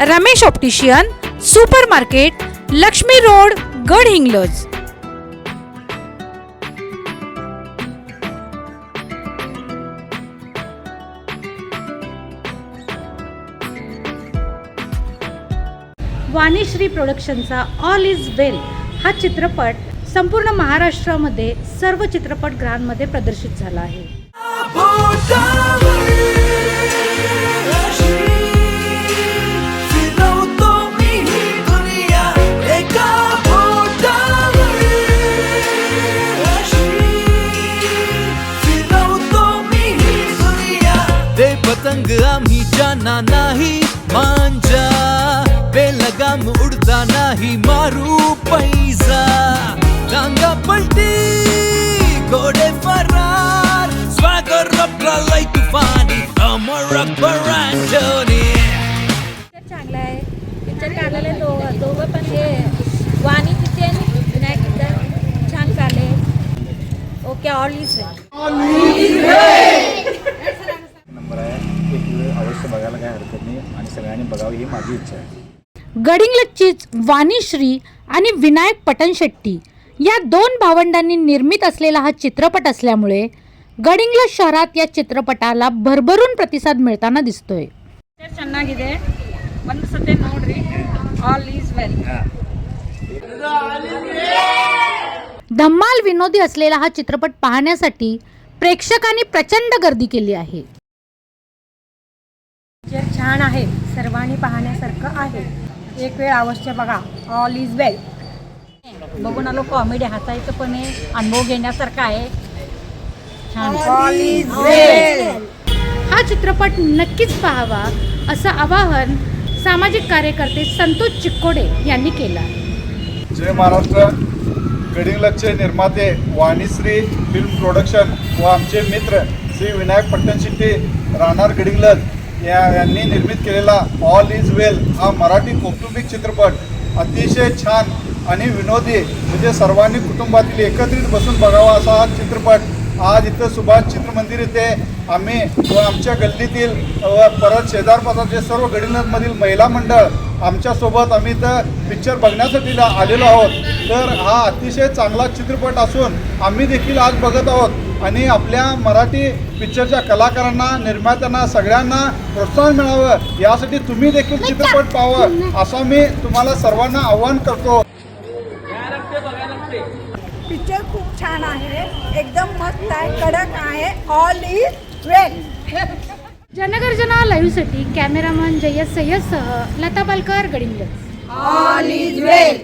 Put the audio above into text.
Ramesh optician super market Lakshmi road Gadhinglaj Vanishri प्रोडक्शनचा all is well हा चित्रपट संपूर्ण महाराष्ट्रामध्ये सर्व चित्रपटगृहांमध्ये प्रदर्शित झाला आहे. जाना नाही मांजा. बेलगाम उडता नाही मारू पैजा टांगा पलटी घोडे फरार. स्वागर रप्रलय तुफानी अमर अकबरांजनी पिक्चर चांगला आहे. पिक्चर काढलेले दोघं दोघं पण हे वाणी तिथे आणि विनायक तिथे छान काढले ओके ऑल इज नंबर आहे एक वेळ अवश्य बघायला काय हरकत नाही आणि सगळ्यांनी बघावं ही माझी इच्छा आहे गडिंग्लजचीच वाणीश्री आणि विनायक पटनशेट्टी या दोन भावंडांनी निर्मित असलेला हा चित्रपट असल्यामुळे गडिंग्लज शहरात या चित्रपटाला भरभरून प्रतिसाद मिळताना दिसतोय ಚೆನ್ನಾಗಿದೆ ಒಂದು ಸತಿ ನೋಡ್ರಿ ಆಲ್ ಈಸ್ ವೆಲ್ धम्माल विनोदी असलेला हा चित्रपट पाहण्यासाठी प्रेक्षकांनी प्रचंड गर्दी केली आहे पिक्चर छान आहे सर्वांनी पाहण्यासारखं आहे. एक वेळ अवश्य बघा. ऑल इज वेल बघून आलो कॉमेडी हसायचं पण आहे अनुभव घेण्यासारखा आहे. छान. ऑल इज वेल हा चित्रपट नक्कीच पाहावा असं आवाहन सामाजिक कार्यकर्ते संतोष चिक्कोडे यांनी केलं. आहे जय महाराष्ट्र. गडिंग्लजचे निर्माते वाणीश्री फिल्म प्रोडक्शन व आमचे मित्र श्री विनायक पट्टणशिट्टी राहणार गडिंग्लज या यांनी निर्मित केलेला ऑल इज वेल हा मराठी कौटुंबिक चित्रपट. अतिशय छान आणि विनोदी म्हणजे सर्वांनी कुटुंबातील एकत्रित बसून बघावा असा हा चित्रपट. आज इथं सुभाष चित्रमंदिर इथे आम्ही व आमच्या गल्लीतील व परत शेजारपाजारचे सर्व गडीनमधील महिला मंडळ आमच्यासोबत आम्ही इथं पिक्चर बघण्यासाठी आलेलो आहोत. तर हा अतिशय चांगला चित्रपट असून आम्ही देखील आज बघत आहोत. आणि आपल्या मराठी पिक्चरच्या कलाकारांना निर्मात्यांना सगळ्यांना प्रोत्साहन मिळावं. यासाठी तुम्ही देखील चित्रपट पाहावं असं मी तुम्हाला सर्वांना आव्हान करतो. पिक्चर खूप छान आहे. एकदम मस्त आहे कडक आहे. ऑल इज वेल जनगर्जना लाईव्हसाठी cameraman Jayyad सय्यदसह Lata Palkar Gadhinglaj. All is well